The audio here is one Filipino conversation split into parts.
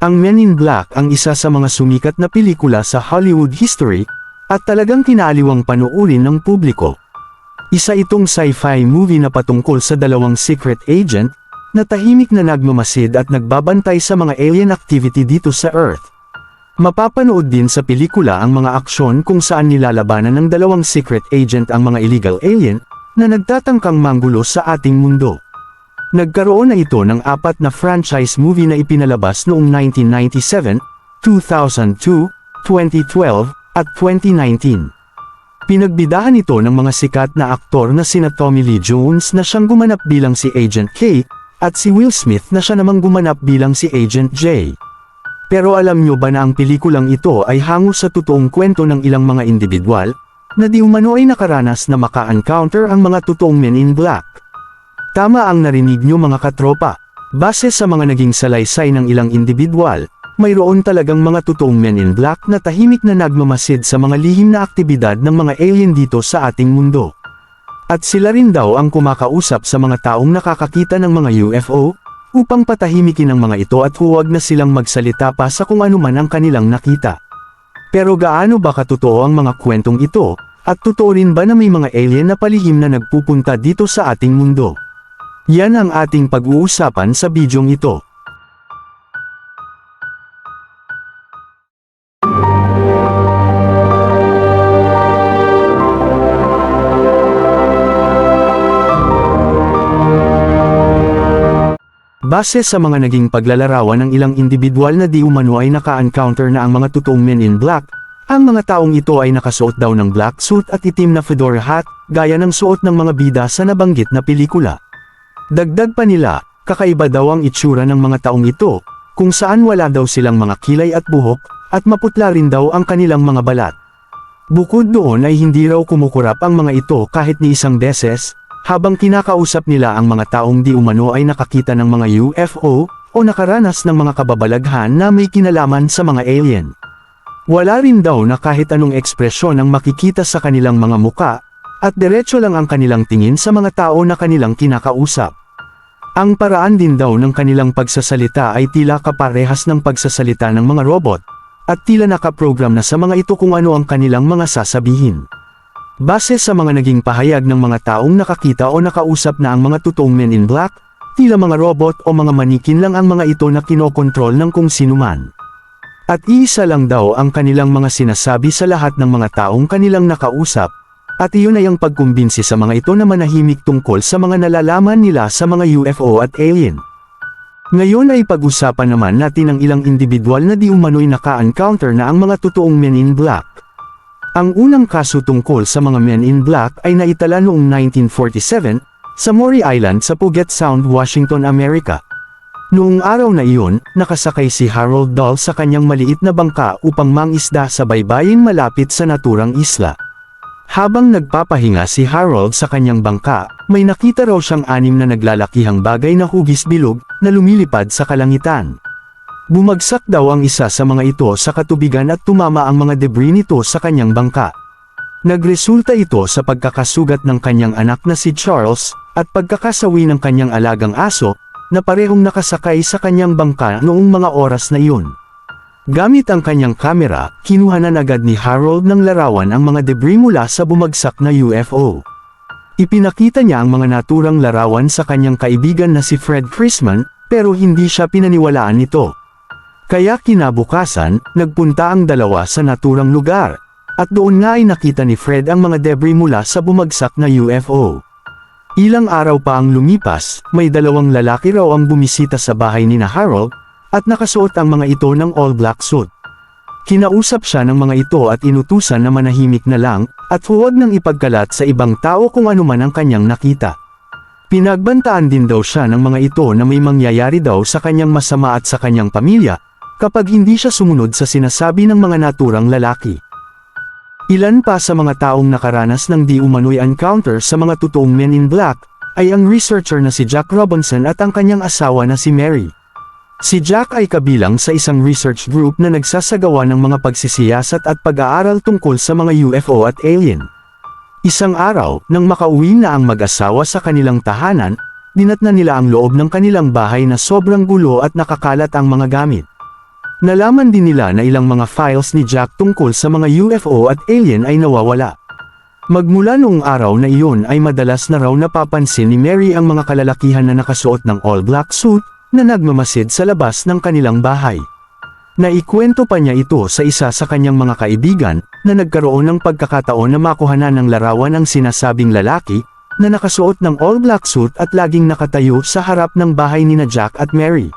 Ang Men in Black ang isa sa mga sumikat na pelikula sa Hollywood history, at talagang kinaliwang panuurin ng publiko. Isa itong sci-fi movie na patungkol sa dalawang secret agent, na tahimik na nagmamasid at nagbabantay sa mga alien activity dito sa Earth. Mapapanood din sa pelikula ang mga aksyon kung saan nilalabanan ng dalawang secret agent ang mga illegal alien, na nagtatangkang manggulo sa ating mundo. Nagkaroon na ito ng apat na franchise movie na ipinalabas noong 1997, 2002, 2012, at 2019. Pinagbidahan ito ng mga sikat na aktor na sina Tommy Lee Jones na siyang gumanap bilang si Agent K, at si Will Smith na siya namang gumanap bilang si Agent J. Pero alam nyo ba na ang pelikulang ito ay hango sa totoong kwento ng ilang mga individual, na di umano ay nakaranas na maka-encounter ang mga totoong men in black. Tama ang narinig nyo mga katropa. Base sa mga naging salaysay ng ilang individual, mayroon talagang mga totoong men in black na tahimik na nagmamasid sa mga lihim na aktibidad ng mga alien dito sa ating mundo. At sila rin daw ang kumakausap sa mga taong nakakakita ng mga UFO, upang patahimikin ang mga ito at huwag na silang magsalita pa sa kung ano man ang kanilang nakita. Pero gaano ba katotoo ang mga kwentong ito, at totoo rin ba na may mga alien na palihim na nagpupunta dito sa ating mundo? Yan ang ating pag-uusapan sa bidyong ito. Base sa mga naging paglalarawan ng ilang individual na di umano ay naka-encounter na ang mga totoong men in black, ang mga taong ito ay nakasuot daw ng black suit at itim na fedora hat, gaya ng suot ng mga bida sa nabanggit na pelikula. Dagdag pa nila, kakaiba daw ang itsura ng mga taong ito, kung saan wala daw silang mga kilay at buhok, at maputla rin daw ang kanilang mga balat. Bukod doon ay hindi raw kumukurap ang mga ito kahit ni isang beses, habang kinakausap nila ang mga taong di umano ay nakakita ng mga UFO, o nakaranas ng mga kababalaghan na may kinalaman sa mga alien. Wala rin daw na kahit anong ekspresyon ang makikita sa kanilang mga muka, at diretso lang ang kanilang tingin sa mga tao na kanilang kinakausap. Ang paraan din daw ng kanilang pagsasalita ay tila kaparehas ng pagsasalita ng mga robot, at tila nakaprogram na sa mga ito kung ano ang kanilang mga sasabihin. Base sa mga naging pahayag ng mga taong nakakita o nakausap na ang mga totoong men in black, tila mga robot o mga manikin lang ang mga ito na kinokontrol ng kung sino man. At iisa lang daw ang kanilang mga sinasabi sa lahat ng mga taong kanilang nakausap, at iyon ay ang pagkumbinsi sa mga ito na manahimik tungkol sa mga nalalaman nila sa mga UFO at alien. Ngayon ay pag-usapan naman natin ang ilang individual na di umano'y naka-encounter na ang mga totoong men in black. Ang unang kaso tungkol sa mga men in black ay naitala noong 1947, sa Maury Island sa Puget Sound, Washington, Amerika. Noong araw na iyon, nakasakay si Harold Dahl sa kanyang maliit na bangka upang mangisda sa baybayin malapit sa naturang isla. Habang nagpapahinga si Harold sa kanyang bangka, may nakita raw siyang anim na naglalakihang bagay na hugis bilog, na lumilipad sa kalangitan. Bumagsak daw ang isa sa mga ito sa katubigan at tumama ang mga debris nito sa kanyang bangka. Nagresulta ito sa pagkakasugat ng kanyang anak na si Charles, at pagkakasawi ng kanyang alagang aso, na parehong nakasakay sa kanyang bangka noong mga oras na iyon. Gamit ang kanyang kamera, kinuhanan agad ni Harold ng larawan ang mga debris mula sa bumagsak na UFO. Ipinakita niya ang mga naturang larawan sa kanyang kaibigan na si Fred Chrisman, pero hindi siya pinaniwalaan nito. Kaya kinabukasan, nagpunta ang dalawa sa naturang lugar, at doon nga ay nakita ni Fred ang mga debris mula sa bumagsak na UFO. Ilang araw pa ang lumipas, may dalawang lalaki raw ang bumisita sa bahay ni na Harold, at nakasuot ang mga ito ng all-black suit. Kinausap siya ng mga ito at inutusan na manahimik na lang, at huwag nang ipagkalat sa ibang tao kung ano man ang kanyang nakita. Pinagbantaan din daw siya ng mga ito na may mangyayari daw sa kanyang masama at sa kanyang pamilya, kapag hindi siya sumunod sa sinasabi ng mga naturang lalaki. Ilan pa sa mga taong nakaranas ng di umano'y encounter sa mga totoong men in black, ay ang researcher na si Jack Robinson at ang kanyang asawa na si Mary. Si Jack ay kabilang sa isang research group na nagsasagawa ng mga pagsisiyasat at pag-aaral tungkol sa mga UFO at alien. Isang araw, nang makauwi na ang mag-asawa sa kanilang tahanan, dinat na nila ang loob ng kanilang bahay na sobrang gulo at nakakalat ang mga gamit. Nalaman din nila na ilang mga files ni Jack tungkol sa mga UFO at alien ay nawawala. Magmula noong araw na iyon ay madalas na raw napapansin ni Mary ang mga kalalakihan na nakasuot ng all-black suit na nagmamasid sa labas ng kanilang bahay. Naikwento pa niya ito sa isa sa kanyang mga kaibigan na nagkaroon ng pagkakataon na makuhanan ng larawan ang sinasabing lalaki na nakasuot ng all-black suit at laging nakatayo sa harap ng bahay ni na Jack at Mary.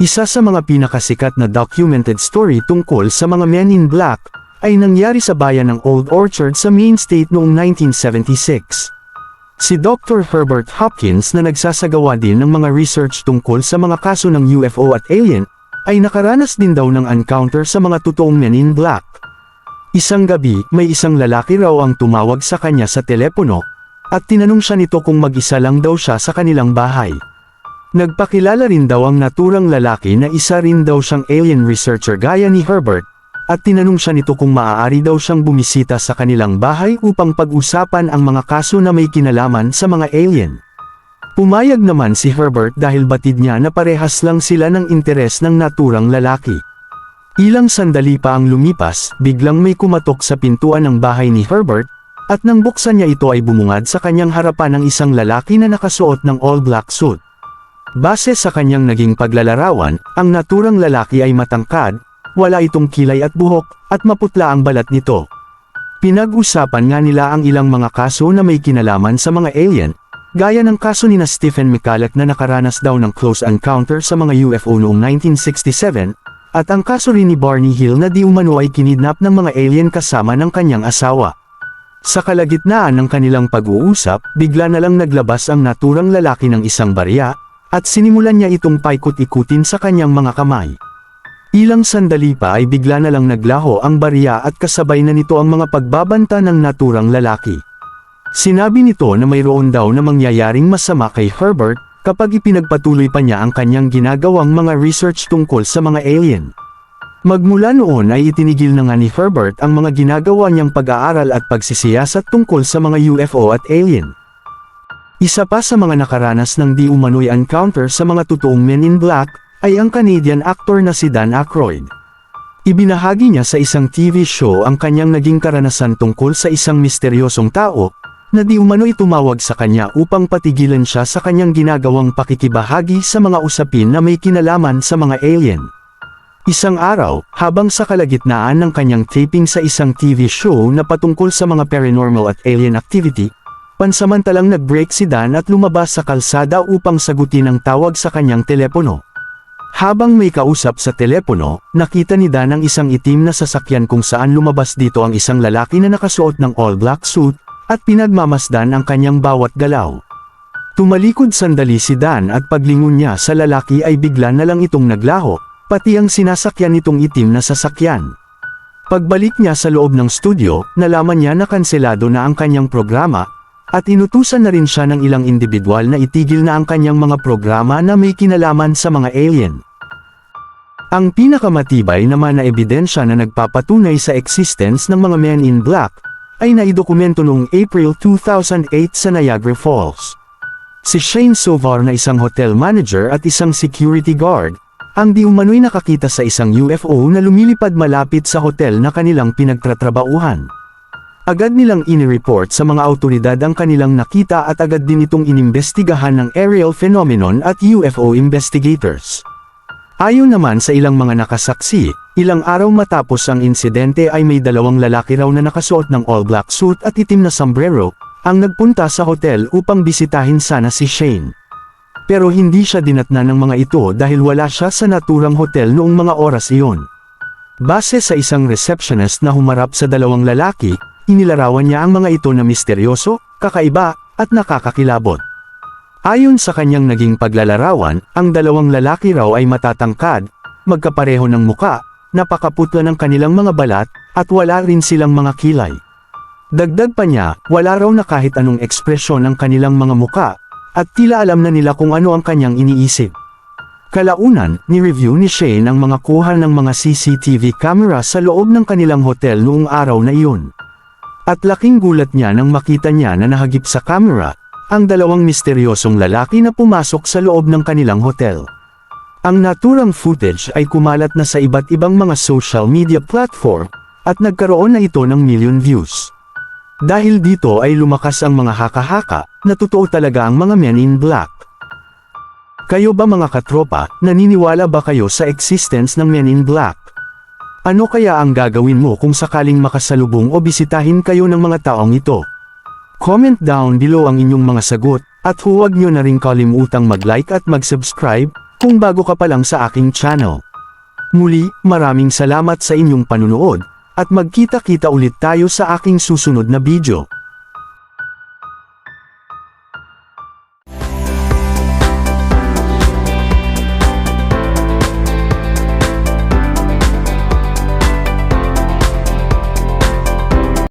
Isa sa mga pinakasikat na documented story tungkol sa mga men in black ay nangyari sa bayan ng Old Orchard sa Maine State noong 1976. Si Dr. Herbert Hopkins na nagsasagawa din ng mga research tungkol sa mga kaso ng UFO at alien, ay nakaranas din daw ng encounter sa mga totoong men black. Isang gabi, may isang lalaki raw ang tumawag sa kanya sa telepono, at tinanong siya nito kung mag-isa lang daw siya sa kanilang bahay. Nagpakilala rin daw ang naturang lalaki na isa rin daw siyang alien researcher gaya ni Herbert, at tinanong siya nito kung maaari daw siyang bumisita sa kanilang bahay upang pag-usapan ang mga kaso na may kinalaman sa mga alien. Pumayag naman si Herbert dahil batid niya na parehas lang sila ng interes ng naturang lalaki. Ilang sandali pa ang lumipas, biglang may kumatok sa pintuan ng bahay ni Herbert, at nang buksan niya ito ay bumungad sa kanyang harapan ng isang lalaki na nakasuot ng all-black suit. Base sa kanyang naging paglalarawan, ang naturang lalaki ay matangkad, wala itong kilay at buhok, at maputla ang balat nito. Pinag-usapan nga nila ang ilang mga kaso na may kinalaman sa mga alien, gaya ng kaso ni na Stephen McCulloch na nakaranas daw ng close encounter sa mga UFO noong 1967, at ang kaso rin ni Barney Hill na di umano ay kinidnap ng mga alien kasama ng kanyang asawa. Sa kalagitnaan ng kanilang pag-uusap, bigla na lang naglabas ang naturang lalaki ng isang barya, at sinimulan niya itong paikot-ikutin sa kanyang mga kamay. Ilang sandali pa ay bigla na lang naglaho ang barya at kasabay na nito ang mga pagbabanta ng naturang lalaki. Sinabi nito na mayroon daw na mangyayaring masama kay Herbert, kapag ipinagpatuloy pa niya ang kanyang ginagawang mga research tungkol sa mga alien. Magmula noon ay itinigil na nga ni Herbert ang mga ginagawa niyang pag-aaral at pagsisiyasat tungkol sa mga UFO at alien. Isa pa sa mga nakaranas ng di umano'y encounter sa mga totoong men in black, ay ang Canadian actor na si Dan Aykroyd. Ibinahagi niya sa isang TV show ang kanyang naging karanasan tungkol sa isang misteryosong tao, na di umano'y tumawag sa kanya upang patigilan siya sa kanyang ginagawang pakikibahagi sa mga usapin na may kinalaman sa mga alien. Isang araw, habang sa kalagitnaan ng kanyang taping sa isang TV show na patungkol sa mga paranormal at alien activity, Pansamantalang nag-break si Dan at lumabas sa kalsada upang sagutin ang tawag sa kanyang telepono. Habang may kausap sa telepono, nakita ni Dan ang isang itim na sasakyan kung saan lumabas dito ang isang lalaki na nakasuot ng all-black suit, at pinagmamasdan ang kanyang bawat galaw. Tumalikod sandali si Dan at paglingon niya sa lalaki ay bigla na lang itong naglaho, pati ang sinasakyan nitong itim na sasakyan. Pagbalik niya sa loob ng studio, nalaman niya na kanselado na ang kanyang programa, at inutusan na rin siya ng ilang individual na itigil na ang kanyang mga programa na may kinalaman sa mga alien. Ang pinakamatibay naman na ebidensya na nagpapatunay sa existence ng mga men in black, ay naidokumento noong April 2008 sa Niagara Falls. Si Shane Sovar na isang hotel manager at isang security guard, ang di umano'y nakakita sa isang UFO na lumilipad malapit sa hotel na kanilang pinagtatrabauhan. Agad nilang inireport sa mga autoridad ang kanilang nakita at agad din itong inimbestigahan ng aerial phenomenon at UFO investigators. Ayon naman sa ilang mga nakasaksi, ilang araw matapos ang insidente ay may dalawang lalaki raw na nakasuot ng all-black suit at itim na sombrero, ang nagpunta sa hotel upang bisitahin sana si Shane. Pero hindi siya dinatna ng mga ito dahil wala siya sa naturang hotel noong mga oras iyon. Base sa isang receptionist na humarap sa dalawang lalaki, Inilarawan niya ang mga ito na misteryoso, kakaiba, at nakakakilabot. Ayon sa kanyang naging paglalarawan, ang dalawang lalaki raw ay matatangkad, magkapareho ng muka, napakaputla ng kanilang mga balat, at wala rin silang mga kilay. Dagdag pa niya, wala raw na kahit anong ekspresyon ng kanilang mga muka, at tila alam na nila kung ano ang kanyang iniisip. Kalaunan, ni-review ni Shane ang mga kuha ng mga CCTV camera sa loob ng kanilang hotel noong araw na iyon. At laking gulat niya nang makita niya na nahagip sa camera, ang dalawang misteryosong lalaki na pumasok sa loob ng kanilang hotel. Ang naturang footage ay kumalat na sa iba't ibang mga social media platform, at nagkaroon na ito ng million views. Dahil dito ay lumakas ang mga haka-haka, na totoo talaga ang mga men in black. Kayo ba mga katropa, naniniwala ba kayo sa existence ng men in black? Ano kaya ang gagawin mo kung sakaling makasalubong o bisitahin kayo ng mga taong ito? Comment down below ang inyong mga sagot, at huwag nyo na rin kalimutang mag-like at mag-subscribe, kung bago ka pa lang sa aking channel. Muli, maraming salamat sa inyong panunood, at magkita-kita ulit tayo sa aking susunod na video.